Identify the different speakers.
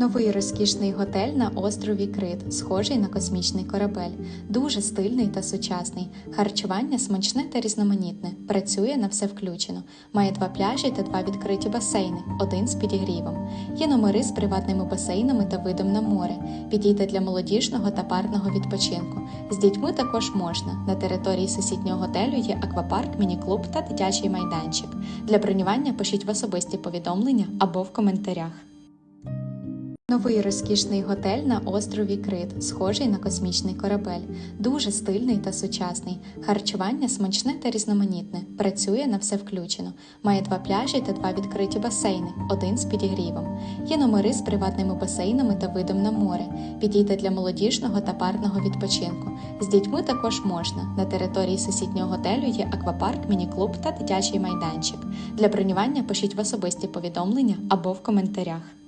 Speaker 1: Новий розкішний готель на острові Крит, схожий на космічний корабель, дуже стильний та сучасний. Харчування смачне та різноманітне. Працює на все включено. Має два пляжі та два відкриті басейни, один з підігрівом. Є номери з приватними басейнами та видом на море. Підійде для молодіжного та парного відпочинку. З дітьми також можна. На території сусіднього готелю є аквапарк, міні-клуб та дитячий майданчик. Для бронювання пишіть в особисті повідомлення або в коментарях. Новий розкішний готель на острові Крит, схожий на космічний корабель, дуже стильний та сучасний. Харчування смачне та різноманітне. Працює на все включено. Має два пляжі та два відкриті басейни, один з підігрівом. Є номери з приватними басейнами та видом на море. Підійде для молодіжного та парного відпочинку. З дітьми також можна. На території сусіднього готелю є аквапарк, міні-клуб та дитячий майданчик. Для бронювання пишіть в особисті повідомлення або в коментарях.